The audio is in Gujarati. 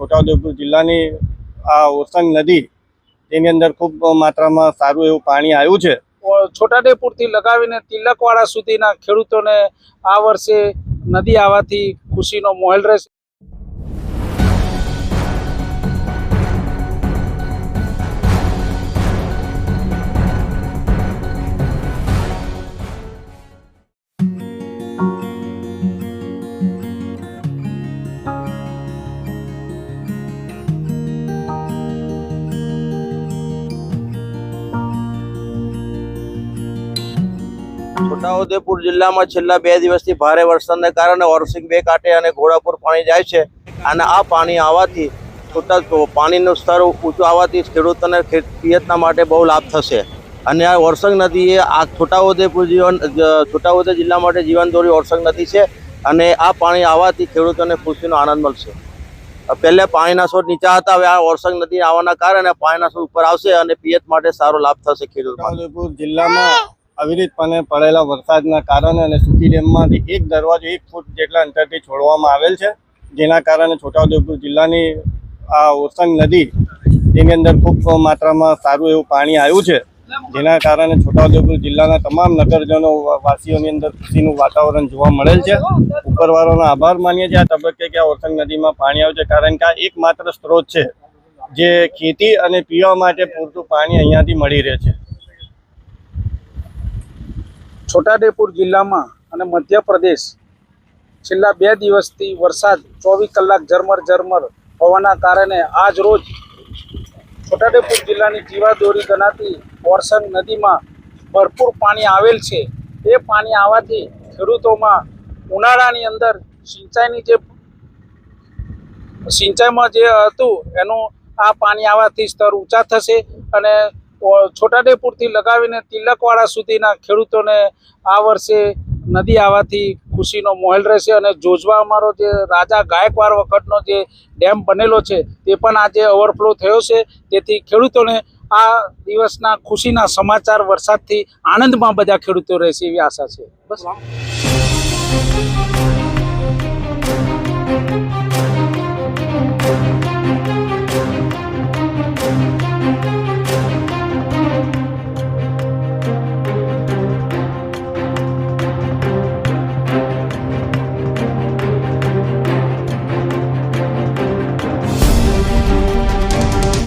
છોટાઉદેપુર જિલ્લાની આ ઓરસંગ નદી, તેની અંદર ખૂબ માત્રામાં સારું એવું પાણી આવ્યું છે. છોટાદેપુરથી લગાવીને તિલકવાડા સુધીના ખેડૂતોને આ વર્ષે નદી આવવાથી ખુશીનો માહોલ રહેશે. છોટાઉદેપુર જિલ્લામાં છેલ્લા બે દિવસથી ભારે વરસાદને કારણે ઓરસિંગ બે કાંઠે અને ઘોડાપુર પાણી જાય છે અને આ પાણી આવવાથી છોટા પાણીનું સ્તર ઊંચું આવવાથી ખેડૂતોને પિયતના માટે બહુ લાભ થશે. અને આ ઓરસંગ નદી એ આ છોટાઉદેપુર જીવન છોટાઉદેપુર જિલ્લા માટે જીવનદોરી ઓરસંગ નદી છે અને આ પાણી આવવાથી ખેડૂતોને ખુશીનો આનંદ મળશે. પહેલે પાણીના સ્ત્રોત નીચા હતા, હવે આ ઓરસંગ નદી આવવાના કારણે પાણીના સ્ત્રોત ઉપર આવશે અને પિયત માટે સારો લાભ થશે ખેડૂત જિલ્લામાં અવિરતપણે પડેલા વરસાદના કારણે અને સુખી ડેમમાંથી એક દરવાજો એક ફૂટ જેટલા અંતરથી છોડવામાં આવેલ છે. જેના કારણે છોટાઉદેપુર જિલ્લાની આ ઓરસંગ નદી તેની અંદર ખૂબ માત્રામાં સારું એવું પાણી આવ્યું છે. જેના કારણે છોટાઉદેપુર જિલ્લાના તમામ નગરજનો વાસીઓની અંદર ખુશીનું વાતાવરણ જોવા મળેલ છે. ઉપરવાળાનો આભાર માનીએ છીએ આ તબક્કે કે આ ઓરસંગ નદીમાં પાણી આવ્યું છે કારણ કે આ એકમાત્ર સ્ત્રોત છે જે ખેતી અને પીવા માટે પૂરતું પાણી અહીંયાથી મળી રહે છે. છોટાદેપુર જિલ્લામાં અને મધ્યપ્રદેશ છેલ્લા બે દિવસથી વરસાદ ચોવીસ કલાક ઝરમર ઝરમર હોવાના કારણે આજ રોજ છોટાઉદેપુર જિલ્લાની જીવાદોરી ગણાતી ઓરસંગ નદીમાં ભરપૂર પાણી આવેલ છે. એ પાણી આવવાથી ખેડૂતોમાં ઉનાળાની અંદર સિંચાઈની જે સિંચાઈમાં જે હતું એનું આ પાણી આવવાથી સ્તર ઊંચા થશે અને છોટાદેપુરથી લગાવીને તિલકવાડા સુધીના ખેડૂતોને આ વર્ષે નદી આવવાથી ખુશીનો માહોલ રહેશે અને જોજવા અમારો જે રાજા ગાયકવાડ વખતનો જે ડેમ બનેલો છે, તે પણ આજે ઓવરફ્લો થયો છે. તેથી ખેડૂતોને આ દિવસના ખુશીના સમાચાર વરસાદથી આનંદમાં બધા ખેડૂતો રહેશે એવી આશા છે. બસ.